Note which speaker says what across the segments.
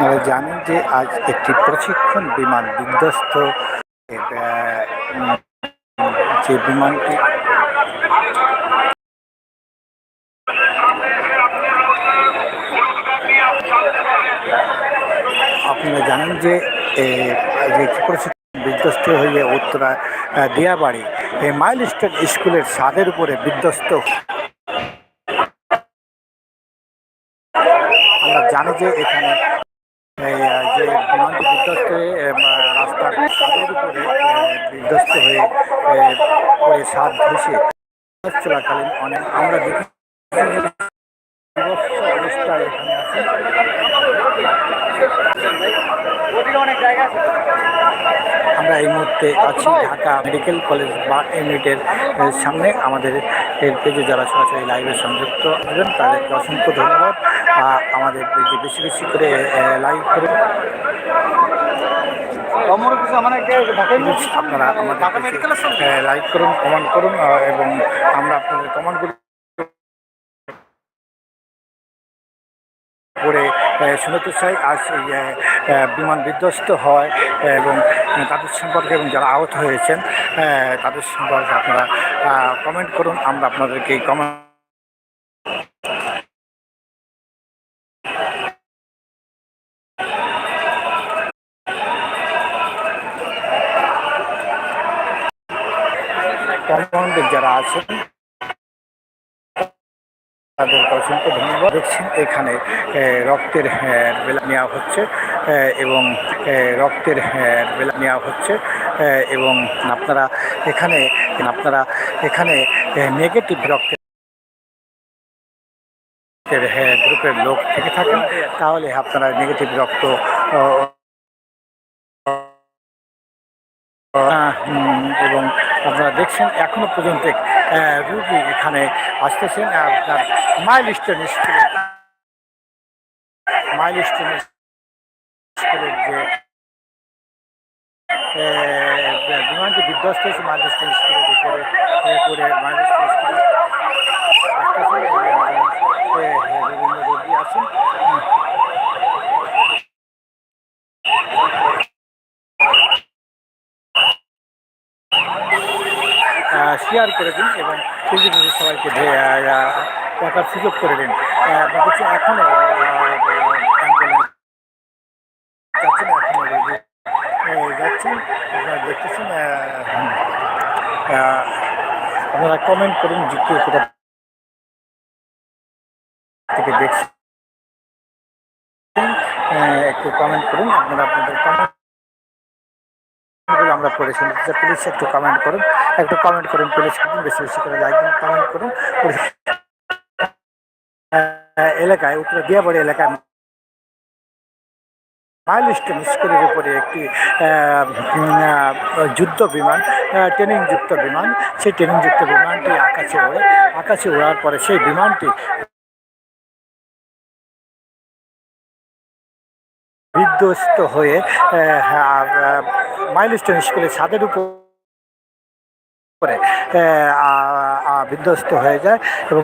Speaker 1: আপনারা জানেন যে আজ একটি প্রশিক্ষণ বিমান বিধ্বস্ত। যে বিমানটি আপনারা জানেন যে প্রশিক্ষণ বিধ্বস্ত হয়ে উত্তরা দিয়াবাড়ি এই মাইল স্টোন স্কুলের ছাদের উপরে বিধ্বস্ত। আমরা জানি যে এখানে এই, যে বিমানটি বিধ্বস্ত হয়ে রাস্তার ছাদের উপরে বিধ্বস্ত হয়ে পরে ছাদ ধসে চলাকালীন অনেক আমরা দেখি অবস্থায় এখানে আছে। আমরা এই মুহূর্তে আছি ঢাকা মেডিকেল কলেজ বা ইউনিটের সামনে। আমাদের এর পেজে যারা সরাসরি লাইভে সংযুক্ত হবেন তাদেরকে অসংখ্য ধন্যবাদ। আমাদের পেজে বেশি বেশি করে লাইভ করে আপনারা আমাদের লাইক করুন কমেন্ট করুন এবং আমরা আপনাদের কমেন্টগুলো করে শুনতে চাই আজ বিমান বিধ্বস্ত হয় এবং তাদের সম্পর্কে এবং যারা আহত হয়েছেন তাদের সম্পর্কে আপনারা কমেন্ট করুন, আমরা আপনাদেরকে এই কমেন্ট যারা আছেন তাদেরকে অসংখ্য ধন্যবাদ দেখছেন এখানে রক্তের হ্যাঁ, বেলা নেওয়া হচ্ছে এবং রক্তের হ্যাঁ, বেলা নেওয়া হচ্ছে এবং আপনারা এখানে আপনারা এখানে নেগেটিভ রক্তের হ্যাঁ, গ্রুপের লোক থেকে থাকেন তাহলে আপনারা নেগেটিভ রক্ত এবং আপনারা দেখছেন, এখনও পর্যন্ত রুগী এখানে আসতেছেন, আপনার মাইল স্টোন স্কুলে মাইল স্টোন স্কুলের যে বিমানটি বিধ্বস্ত হয়েছে মাইল স্টোন স্কুলের উপরে মাইল স্টোন স্কুলে আসতেছেন এবং, এ, বিভিন্ন রোগী আছেন উম, শেয়ার করে দিন এবং ফেসবুক সবাইকে দেখার সুযোগ করে দিন। কাছে এখনও আপনারা আপনারা কমেন্ট করুন যে কে কোথা থেকে দেখছেন। একটু কমেন্ট করুন, আপনারা আপনাদের কমেন্ট গুলো আমরা পড়ে শুনতে প্লিজ একটু কমেন্ট করুন। একটু কমেন্ট করুন প্লিজ বেশি বেশি করে লাইক দিন কমেন্ট করুন। এলাকায় উত্তর দিয়াবাড়ি এলাকায় মাইলস্টোন স্কুলের উপরে একটি যুদ্ধ বিমান আহ, ট্রেনিং যুক্ত বিমান সেই ট্রেনিং যুক্ত বিমানটি আকাশে ওড়ে। আকাশে ওড়ার পরে সেই বিমানটি বিধ্বস্ত হয়ে মাইলস্টোন স্কুলের ছাদের উপরে বিধ্বস্ত হয়ে যায় এবং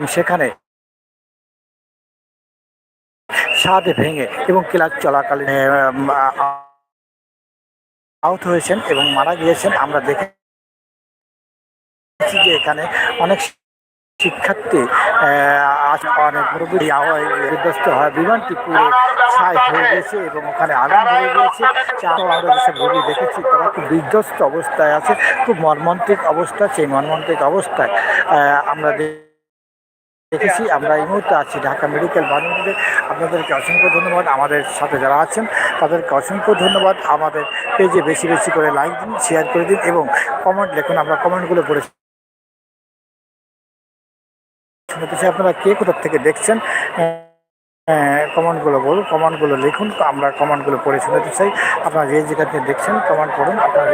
Speaker 1: সেখানে ছাদে ভেঙে এবং ক্লাস চলাকালীন আহত হয়েছেন এবং মারা গিয়েছেন। আমরা দেখেছি যে এখানে অনেক শিক্ষার্থী আজ অনেক মুরব্বী বিধ্বস্ত হয় বিমানটি পুরো ছাই হয়ে গেছে এবং ওখানে আগুন ধরে গিয়েছে আমরা যেসব রোগী দেখেছি, তারা খুব বিধ্বস্ত অবস্থায় আছে, খুব মর্মান্তিক অবস্থা, সেই মর্মান্তিক অবস্থায় আমরা দেখেছি, আমরা এই মুহূর্তে আছি ঢাকা মেডিকেল বাণিজ্যে আপনাদেরকে অসংখ্য ধন্যবাদ। আমাদের সাথে যারা আছেন, তাদেরকে অসংখ্য ধন্যবাদ। আমাদের পেজে বেশি বেশি করে লাইক দিন শেয়ার করে দিন এবং কমেন্ট লিখুন। আমরা কমেন্টগুলো পড়ে চাই আপনারা কে কোথা থেকে দেখছেন কমেন্টগুলো বলুন, কমেন্টগুলো লিখুন, আমরা কমেন্টগুলো পড়ে শুনতে চাই। আপনারা যে জায়গা থেকে দেখছেন, কমেন্ট করুন, আপনারা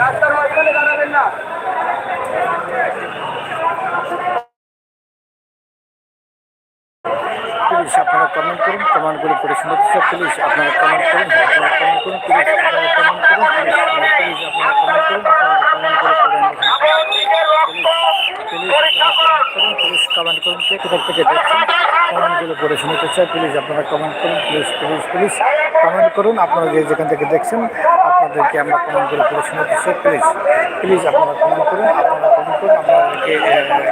Speaker 2: রাস্তার মাঝখানে দাঁড়াবেন না
Speaker 1: প্লিজ আপনারা কমেন্ট করুন কমেন্টগুলো পড়ে শুনতে চাই প্লিজ আপনারা কমেন্ট করুন আপনারা কমেন্ট করুন আপনারা কমেন্ট করুন প্লিজ আপনারা কমেন্ট করুন আপনারা কমেন্ট করে পড়েন প্লিজ কমেন্ট করুন কে কোথাও থেকে দেখছেন কমেন্টগুলো করে শুনতে চাই প্লিজ আপনারা কমেন্ট করুন প্লিজ প্লিজ প্লিজ কমেন্ট করুন আপনারা যে যেখান থেকে দেখছেন আপনাদেরকে আমরা কমেন্টগুলো করে শোনাতে চাই প্লিজ প্লিজ আপনারা কমেন্ট করুন আপনারা কমেন্ট করুন আপনাদেরকে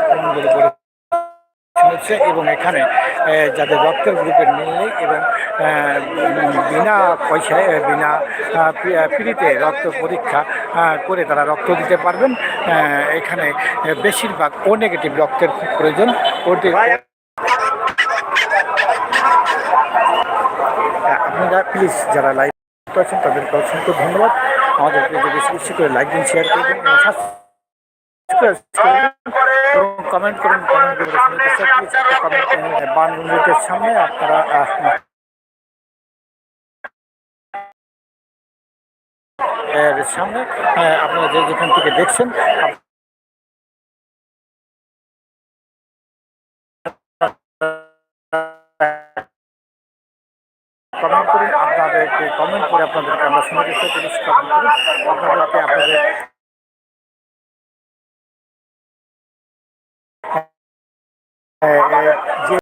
Speaker 1: কমেন্টগুলো করে শুনেছে এবং এখানে যাদের রক্তের গ্রুপের মিল নেই এবং বিনা পয়সায় বিনা ফ্রিতে রক্ত পরীক্ষা করে তারা রক্ত দিতে পারবেন। এখানে বেশিরভাগ ও নেগেটিভ রক্তের খুব প্রয়োজন। আপনারা প্লিজ যারা লাইভ আছেন, তাদেরকে অসংখ্য ধন্যবাদ। আমাদের পেজে বেশি বেশি করে লাইক দিন শেয়ার করবেন কমেন্ট করুন কমেন্ট করে সামনে আপনারা আহ, এর সামনে আপনারা যে যেখান থেকে দেখছেন কমেন্ট করুন আপনাদেরকে কমেন্ট করে আপনাদেরকে আমরা কমেন্ট করুন আপনাদেরকে আপনাদের যে